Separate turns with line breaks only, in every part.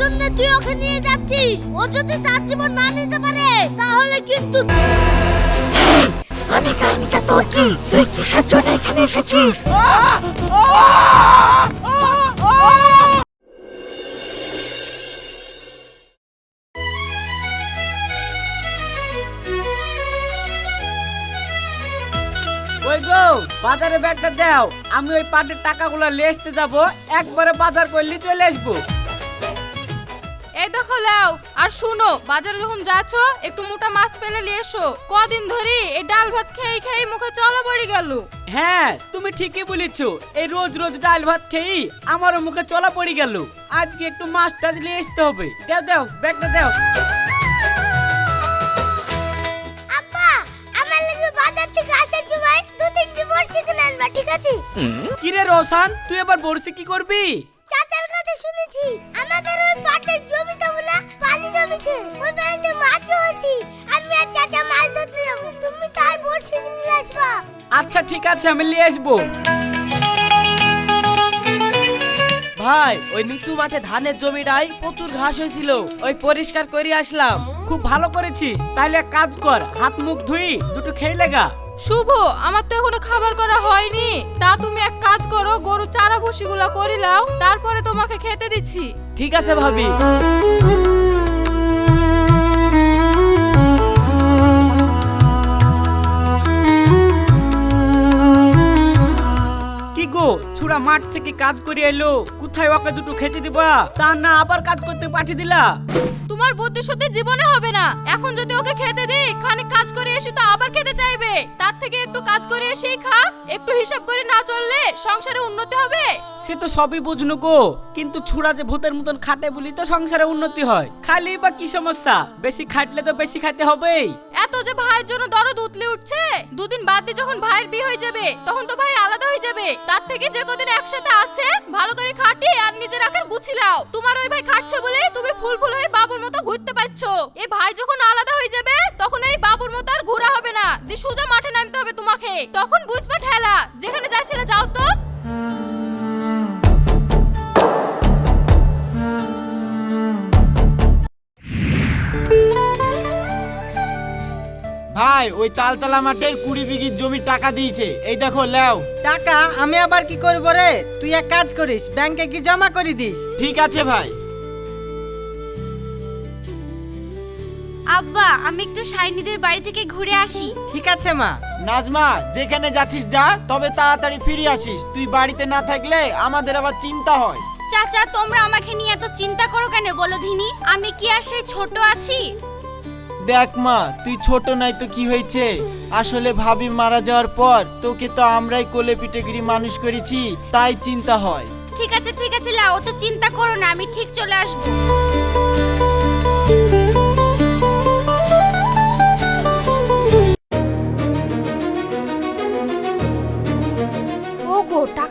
জন্য তুই ওকে নিয়ে যাচ্ছিস? ও যদি তার জীবন না নিতে পারে তাহলে কিন্তু
আমি কাহিনীটা তোর কি? তুই কিসের জন্য এখানে এসেছিস?
ওই গো বাজারে ব্যাগটা দাও। আমি ওই পাটের টাকাগুলো নিয়ে আসতে যাব একবারে বাজার করলে চলে আসব।
এই দেখো লাও আর শুনো বাজারে যখন যাচ্ছ একটু মোটা মাছ পেলে নিয়ে এসো। কদিন ধরে এই ডাল ভাত খেয়ে খেয়ে মুখে চলা পড়ে গেল।
হ্যাঁ তুমি ঠিকই বলেছ এই রোজ রোজ ডাল ভাত খেয়ে আমারও মুখে চলা পড়ে গেল। আজকে একটু মাছ টাছ নিয়ে আসতে হবে। দাও দাও ব্যাগটা দাও।
আব্বা আমার লাগে বাজার থেকে আসার সময় দু তিনটি বড়শি কিনে আনবা ঠিক আছে?
কিরে রোশান তুই এবার বড়শি কি করবি?
মাছও আমি আর চাচা মাছ ধরতে যাব। তুমি তাই বড়শি আসবা।
আচ্ছা ঠিক আছে আমি নিয়ে আসব।
ভাই ওই নিচু মাঠে ধানের জমিটাই প্রচুর ঘাস হয়েছিল। ওই পরিষ্কার করে আসলাম।
খুব ভালো করেছিস। তাহলে এক কাজ কর হাত মুখ ধুই দুটো খেয়ে লেগা
শুভ আমার তো এখনও খাবার করা হয়নি। তা তুমি এক কাজ করো গরু চারা ভুসিগুলো করে লাও তারপরে তোমাকে খেতে দিচ্ছি।
ঠিক আছে ভাবি।
Oh. গো মাঠ থেকে কাজ করে এলো। কোথায় ওকে দুটো খেতে দিবা? তা না আবার কাজ করতে পাঠিয়ে দিলা।
তোমার বুদ্ধি শুদ্ধি জীবনে হবে না। এখন যদি ওকে খেতে দিই খানিক কাজ করে এসে তো আবার খেতে চাইবে। তার থেকে একটু কাজ করে এসেই খা। একটু হিসাব করে না চললে সংসারে উন্নতি হবে।
সে তো সবই বুঝনু গো। কিন্তু ছুরা যে ভূতের মতন খাটে বলি তো সংসারে উন্নতি হয়। খালি বা কি সমস্যা? বেশি খাটলে তো বেশি খাইতে হবেই।
এত যে ভাইয়ের জন্য দরদ উতলে উঠছে। দুদিন বাদ দিয়ে যখন ভাইয়ের বিয়ে হয়ে যাবে তখন তো ভাই আলাদা হয়ে যাবে। তার থেকে যে কদিন একসাথে আছে? ভালো করে খাটি আর নিজের আকার গুছিলাও তোমার ওই ভাই খাটছে বলে তুমি ফুল ফুল হয়ে বাবুর মতো ঘুরতে পারছ। এই ভাই যখন আলাদা হয়ে যাবে, তখন এই বাবুর মতো আর ঘোরা হবে না। দিয়ে সোজা মাঠে নামতে হবে তোমাকে। তখন বুঝবে ঠেলা। যেখানে যাচ্ছিলে যাও তো।
ভাই ওই তালতলা মাঠের কুড়ি বিঘির জমি টাকা দিয়েছে। এই দেখো লেও।
টাকা? আমি আবার কি করব রে? তুই এক কাজ করিস ব্যাংকে কি জমা করে দিস?
ঠিক আছে ভাই।
আব্বা আমি একটু সাইনিদের বাড়ি থেকে ঘুরে আসি।
ঠিক আছে মা।
নাজমা যেখানে যাচ্ছিস যা তবে তাড়াতাড়ি ফিরে আসিস। তুই বাড়িতে না থাকলে আমাদের আবার চিন্তা হয়।
চাচা তোমরা আমাকে নিয়ে এত চিন্তা করো কেন বলো ধিনি? আমি কি আর সেই ছোট আছি?
দেখ মা, তুই ছোট নাই তো কি হয়েছে? আসলে ভাবি মারা যাওয়ার পর তোকে তো আমরাই কোলে পিঠে গিরি মানুষ করেছি, তাই চিন্তা হয়।
ঠিক আছে ঠিক আছে, লাও তো চিন্তা করো না, আমি ঠিক চলে আসব।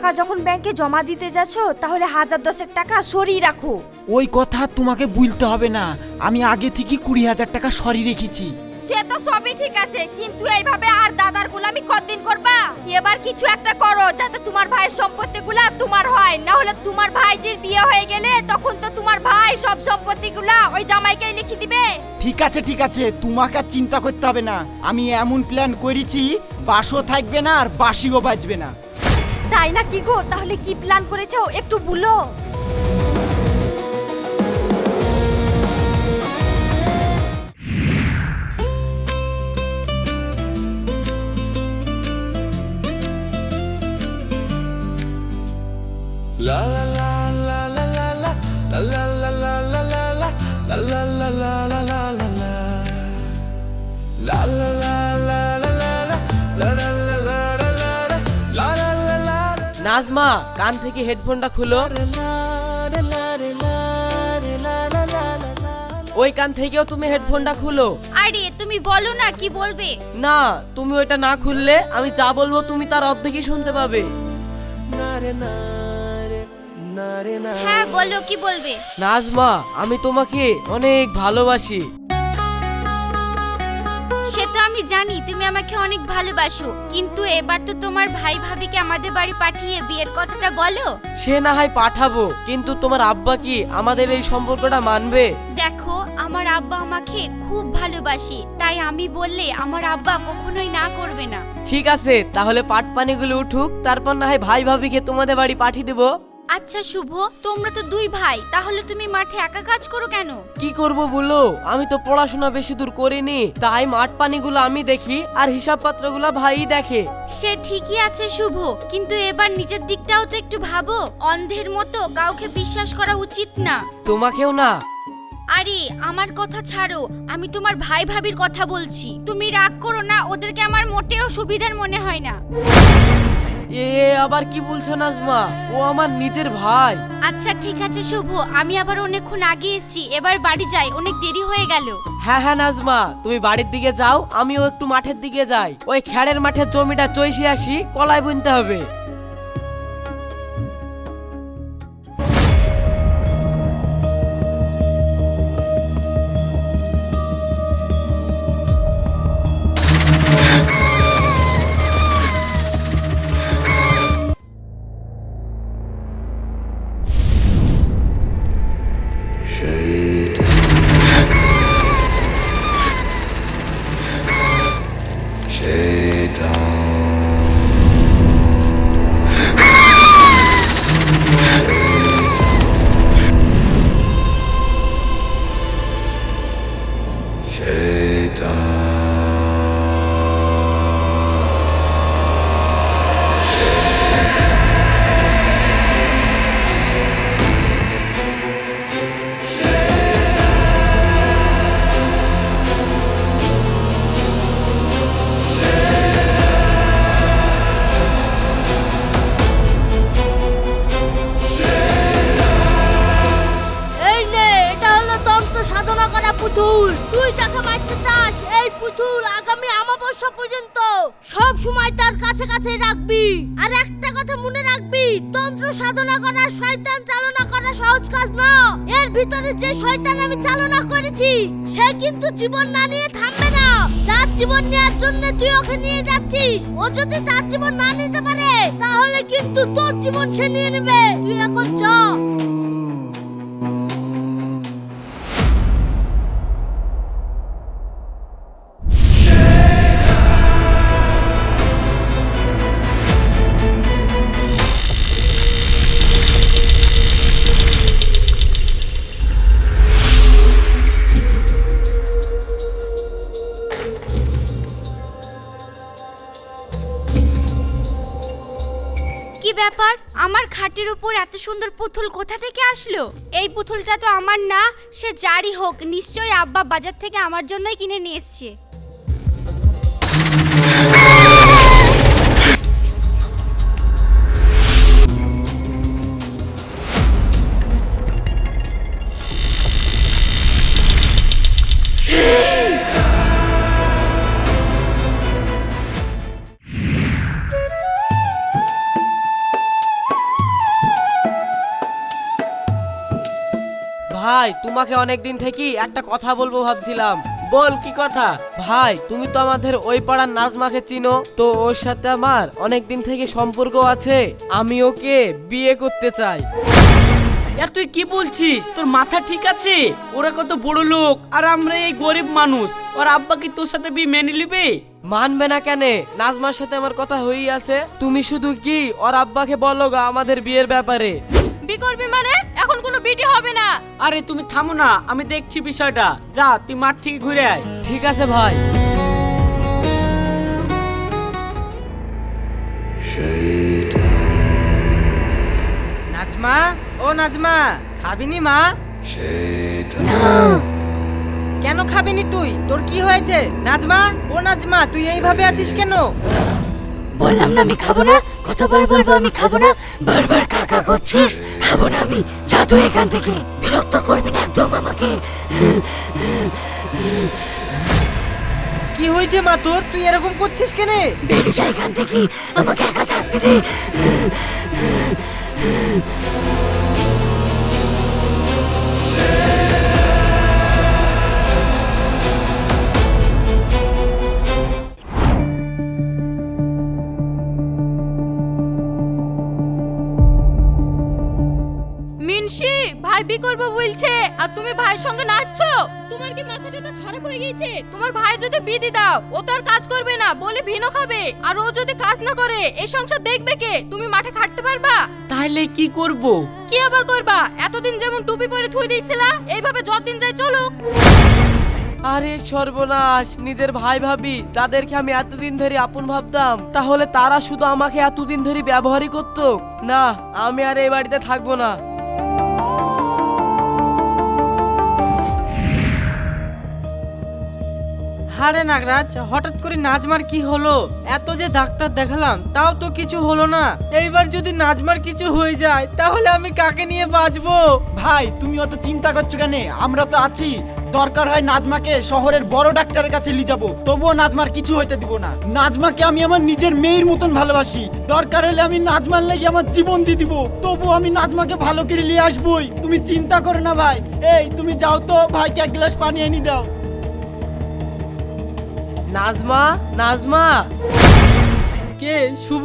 টাকা যখন ব্যাংকে জমা দিতে যাচ্ছ তাহলে হাজার দশেক টাকা সরিয়ে রাখো।
ওই কথা তোমাকে বলতে হবে না। আমি আগে থেকে কুড়ি হাজার টাকা সরিয়ে রেখেছি।
সে তো সবই ঠিক আছে কিন্তু এইভাবে আর দাদার গোলামি কতদিন করবা? এবার কিছু একটা করো যাতে তোমার ভাইয়ের সম্পত্তিগুলা তোমার হয়। না হলে তোমার ভাইজির বিয়ে হয়ে গেলে তখন তো তোমার ভাই সব সম্পত্তিগুলা ওই জামাইকেই লিখে দিবে।
ঠিক আছে ঠিক আছে তোমাকে আর চিন্তা করতে হবে না। আমি এমন প্ল্যান করেছি বাসও থাকবে না আর বাসিও বাজবে না।
তাই না কি গো? তাহলে কি প্ল্যান করেছ? একটু বলো।
নাজমা কান থেকে হেডফোনটা খুলো। ওই কান থেকেও তুমি হেডফোনটা খুলো।
আরে তুমি বলো না কি বলবে?
না তুমি ওইটা না খুললে আমি যা বলব তুমি তার অর্ধেকই শুনতে পাবে।
হ্যাঁ বলো কি বলবে?
নাজমা আমি তোমাকে অনেক ভালোবাসি।
সে তো আমি জানি তুমি আমাকে অনেক ভালোবাসো। কিন্তু এবার তো তোমার ভাই ভাবিকে আমাদের বাড়ি পাঠিয়ে বিয়ের কথাটা বলো।
সে না হয় পাঠাবো কিন্তু তোমার আব্বা কি আমাদের এই সম্পর্কটা মানবে?
দেখো আমার আব্বা আমাকে খুব ভালোবাসে তাই আমি বললে আমার আব্বা কখনোই না করবে না।
ঠিক আছে তাহলে পাট পানিগুলো উঠুক তারপর না হয় ভাই ভাবিকে তোমাদের বাড়ি পাঠিয়ে দেবো।
আচ্ছা শুভ তোমরা তো দুই ভাই তাহলে তুমি মাঠে একা কাজ করো কেন?
কি করব বলো? আমি তো পড়াশোনা বেশি দূর করিনি তাই মাঠ পানিগুলো আমি দেখি আর হিসাব পত্রগুলো ভাই দেখে।
সে ঠিকই আছে শুভ কিন্তু এবার নিজের দিকটাও তো একটু ভাবো অন্ধের মতো কাউকে বিশ্বাস করা উচিত না।
তোমাকেও না?
আরে আমার কথা ছাড়ো আমি তোমার ভাই ভাবির কথা বলছি। তুমি রাগ করো না ওদেরকে আমার মোটেও সুবিধার মনে হয় না।
এ আবার কি বলছো নাজমা? ও আমার নিজের ভাই।
আচ্ছা ঠিক আছে শুভ। আমি আবার অনেকক্ষণ আগে এসেছি। এবার বাড়ি যাই। অনেক দেরি হয়ে গেল।
হ্যাঁ হ্যাঁ নাজমা। তুমি বাড়ির দিকে যাও। আমিও একটু মাঠের দিকে যাই। ওই খ্যাড়ের মাঠের জমিটা চইসে আসি। কলাই বুনতে হবে।
কথা মনে রাখবি। তন্ত্র সাধনা করা, শয়তান চালনা করা সহজ কাজ না। এর ভিতরে যে শয়তান আমি চালনা করেছি, সে কিন্তু জীবন না নিয়ে থামবে না। যার জীবন নেওয়ার জন্য তুই ওকে নিয়ে যাচ্ছিস। ও যদি তার জীবন না নিতে পারে, তাহলে কিন্তু তোর জীবন সে নিয়ে নেবে। তুই এখন যা
ব্যাপার আমার খাটের উপর এত সুন্দর পুতুল কোথা থেকে আসলো? এই পুতুলটা তো আমার না, সে যারই হোক, নিশ্চয়ই আব্বা বাজার থেকে আমার জন্যই কিনে নিয়ে এসছে।
ভাই তোমাকে অনেক দিন থেকেই একটা কথা বলব ভাবছিলাম।
বল কি কথা?
ভাই তুমি তো আমাদের ওই পাড়ার নাজমাকে চিনো তো ওর সাথে আমার অনেক দিন থেকে সম্পর্ক আছে। আমি ওকে বিয়ে করতে চাই।
এ তুই কি বলছিস? তোর মাথা ঠিক আছে? ওরা কত বড় লোক আর আমরা এই গরিব মানুষ। ওর আব্বা কি তোর সাথে বিয়ে মেনে নিবে?
মানবে না কেন? নাজমার সাথে আমার কথা হয়েই আছে। তুমি শুধু কি ওর আব্বাকে বলো গা আমাদের বিয়ের ব্যাপারে?
বি করবি মানে? কোনো বিটি হবে না।
আরে তুমি থামো না আমি দেখছি বিষয়টা। যা তুই মাঠ থেকে ঘুরে আয়।
ঠিক আছে ভাই।
নাজমা ও নাজমা খাবিনি মা? কেন খাবিনি তুই? তোর কি হয়েছে? নাজমা ও নাজমা তুই এইভাবে আছিস কেন?
বললাম না আমি খাব না কতবার বলব আমি খাব না? বারবার কাকা করছিস খাব না আমি। তুই এখান থেকে বিরক্ত করবি না একদম আমাকে।
কি হয়েছে মা তোর? তুই এরকম করছিস কেন?
বেরিয়ে যা এখান থেকে আমাকে একা থাকতে দে।
বি করব বলছে? আর তুমি ভাইয়ের সঙ্গে নাচছো? তোমার কি মাথাটা তো খারাপ হয়ে গেছে? তোমার ভাই যদি বিয়ে দাও ও তো আর কাজ করবে না বলে ভিনো খাবে। আর ও যদি কাজ না করে এই সংসার দেখবে কে? তুমি মাঠে খাটতে পারবা?
তাহলে কি করব?
কি আবার করবা? এতদিন যেমন টুপি পরে থুই দিয়েছিলা এইভাবে যতদিন যায় চলো।
আরে সর্বনাশ নিজের ভাই ভাবি যাদেরকে আমি এতদিন ধরে আপন ভাবতাম তাহলে তারা শুধু আমাকে এতদিন ধরে ব্যবহারই করতো? না আমি আর এই বাড়িতে থাকব না।
হারে নাগরাজ, হঠাৎ করে নাজমার কি হলো? এত যে ডাক্তার দেখালাম, তাও তো কিছু হলো না। এইবার যদি নাজমার কিছু হয়ে যায়, তাহলে আমি কাকে নিয়ে বাঁচবো?
ভাই, তুমি অত চিন্তা করছ কেন? আমরা তো আছি। দরকার হয় নাজমাকে শহরের বড় ডাক্তারের কাছে নিয়ে যাব। তবুও নাজমার কিছু হইতে দিব না। নাজমাকে আমি আমার নিজের মেয়ের মতন ভালোবাসি। দরকার হলে আমি নাজমার লাগি আমার জীবন দিয়ে দিব। তবু আমি নাজমাকে ভালো করে নিয়ে আসবই। তুমি চিন্তা করো না ভাই। এই, তুমি যাও তো, ভাইকে এক গ্লাস পানি এনে দাও।
নাজমা নাজমা।
কে শুভ?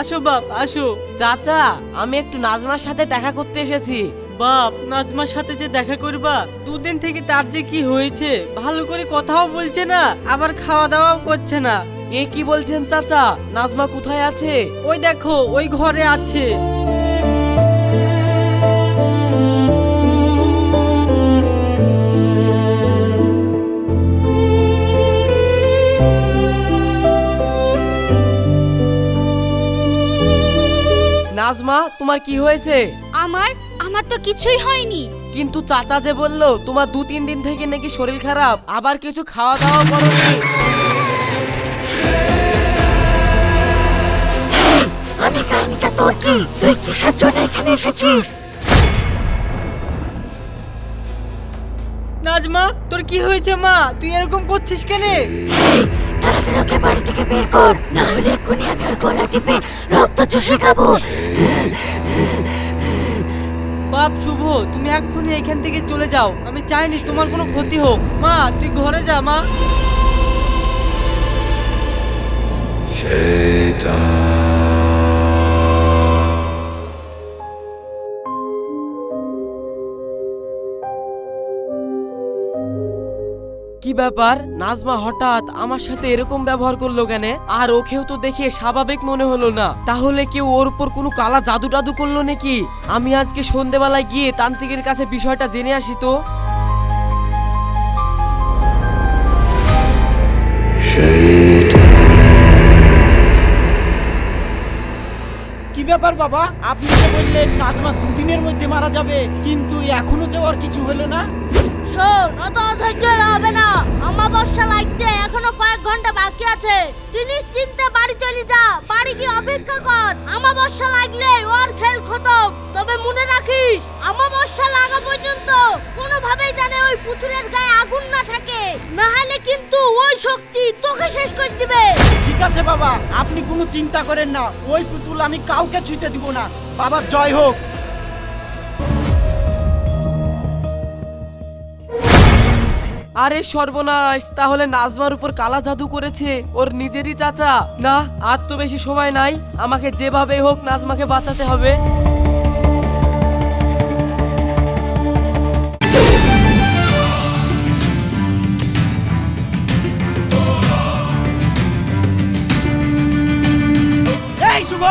আসো বাপ আসো।
চাচা আমি একটু নাজমার সাথে দেখা করতে এসেছি।
বাপ নাজমার সাথে যে দেখা করবা দুদিন থেকে তার যে কি হয়েছে ভালো করে কথাও বলছে না। আবার খাওয়া দাওয়াও করছে না।
এ কি বলছেন চাচা? নাজমা কোথায় আছে?
ওই দেখো ওই ঘরে আছে।
নাজমা তোমার কি হয়েছে?
আমার? আমার তো কিছুই হয়নি।
কিন্তু চাচা যে বলল তোমার দু তিন দিন থেকে নাকি শরীর খারাপ আবার কিছু খাওয়া দাওয়া করোনি
আমি কাহিনীটা তোর কি? তুই কিসের জন্য এখানে এসেছিস?
নাজমা তোর কি হয়েছে মা? তুই এরকম করছিস কেন?
তাড়াতাড়ি ওকে বাড়ি থেকে বের কর। না হলে এক্ষুনি আমি ওর গলা টিপে রক্ত চুষে খাব।
বাপ শুভ। তুমি এক্ষুনি এখান থেকে চলে যাও। আমি চাইনি তোমার কোনো ক্ষতি হোক। মা তুই ঘরে যা মা।
কি ব্যাপার? নাজমা হঠাৎ আমার সাথে এরকম ব্যবহার করল কেন? আর ওকেও তো দেখে স্বাভাবিক মনে হলো না। তাহলে কেউ ওর উপর কোনো কালা জাদু টাদু করল নাকি? আমি আজকে সন্ধেবেলায় গিয়ে তান্ত্রিকের কাছে বিষয়টা জেনে আসি তো।
কি ব্যাপার বাবা? আপনি যে বললেন নাজমা দুদিনের মধ্যে মারা যাবে, কিন্তু এখনও যে কিছু হলো না।
শোন, অত অধৈর্য হবে না। অমাবস্যা লাগতে এখনও কয়েক ঘণ্টা বাকি আছে। তুই নিশ্চিন্তে বাড়ি চলে যা, বাড়ি গিয়ে অপেক্ষা কর। অমাবস্যা লাগলে ওর খেল খতম। তবে মনে রাখিস অমাবস্যা লাগা পর্যন্ত কোনোভাবেই জানে ওই পুতুলের গায়ে আগুন না থাকে। না হলে কিন্তু ওই শক্তি তোকে শেষ করে দিবে।
ঠিক আছে, বাবা। আপনি কোনো চিন্তা করেন না। ওই পুতুল আমি কাউকে ছুঁতে দিব না। বাবা, জয় হোক।
আরে সর্বনাশ, তাহলে নাজমার উপর কালা জাদু করেছে ওর নিজেরই চাচা? না, আর তো বেশি সময় নাই। আমাকে যেভাবে হোক নাজমাকে বাঁচাতে হবে।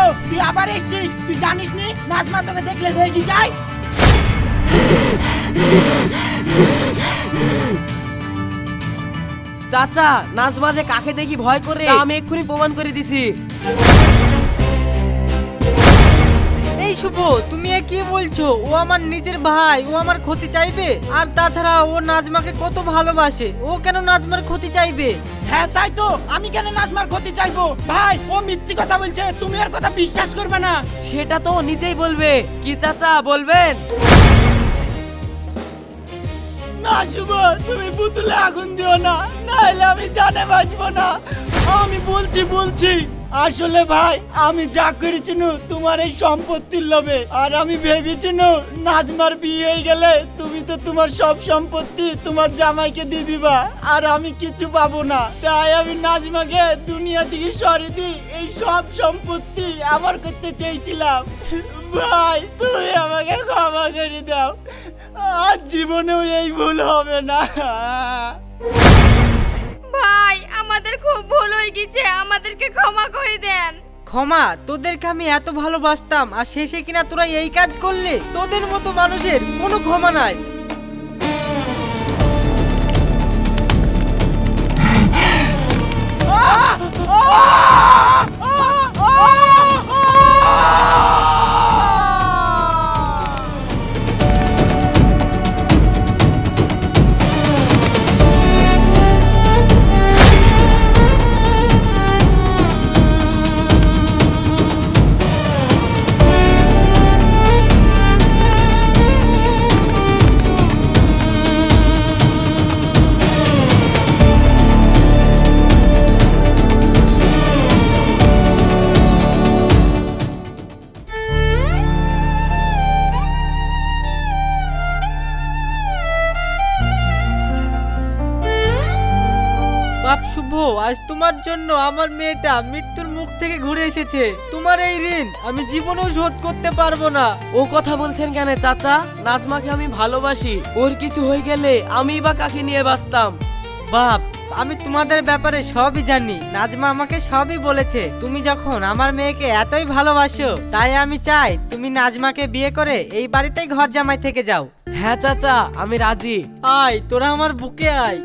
এই তুই আবার এসছিস? তুই জানিস নি? নাজমা তোকে দেখলে রেগে যায়?
চাচা নাজমা যে কাকে দেখি ভয় করে। তা আমি এক্ষুনি প্রমাণ করে দিছি।
এই শুভ তুমি কি বলছো? ও আমার নিজের ভাই ও আমার ক্ষতি চাইবে? আর তাছাড়া ও নাজমাকে কত ভালোবাসে ও কেন নাজমার ক্ষতি চাইবে?
হ্যাঁ তাই তো। আমি কেন নাজমার ক্ষতি চাইব? ভাই ও মিথ্যি কথা বলছে তুমি আর কথা বিশ্বাস করবে না।
সেটা তো ও নিজেই বলবে। কি চাচা বলবেন?
না শুভ তুমি পুতুলে আগুন দিও না নাহলে আমি জানে বাঁচবো না। আমি বলছি বলছি। আসলে ভাই, আমি যা করেছি তোমার এই সম্পত্তির লোভে। আর আমি ভেবেছি নাজমার বিয়ে হয়ে গেলে তুমি তো তোমার সব সম্পত্তি তোমার জামাইকে দিয়ে দিবা, আর আমি কিছু পাবো না। তাই আমি নাজমাকে দুনিয়া থেকে সরে দিই, এই সব সম্পত্তি আমার করতে চেয়েছিলাম। ভাই, তুমি আমাকে ক্ষমা করে দাও। আর জীবনেও এই ভুল হবে না।
খুব ভুল হয়ে গেছে আমাদেরকে ক্ষমা করে দেন।
ক্ষমা? তোদেরকে আমি এত ভালোবাসতাম আর শেষে কিনা তোরা এই কাজ করলে? তোদের মতো মানুষের কোনো ক্ষমা নাই। বাপ শুভ আজ তোমার জন্য আমার মেয়েটা মৃত্যুর মুখ থেকে ঘুরে এসেছে। তোমার এই ঋণ আমি জীবনেও শোধ করতে পারব না।
ও কথা বলছেন কেন চাচা? নাজমাকে আমি ভালোবাসি। ওর কিছু হয়ে গেলে আমি বা কাকে নিয়ে বাঁচতাম?
বাপ আমি তোমাদের ব্যাপারে সবই জানি। নাজমা আমাকে সবই বলেছে। তুমি যখন আমার মেয়েকে এতই ভালোবাসো তাই আমি চাই তুমি নাজমাকে বিয়ে করে এই বাড়িতেই ঘর জামাই থেকে যাও।
হ্যাঁ চাচা আমি রাজি।
আয় তোরা আমার বুকে আয়।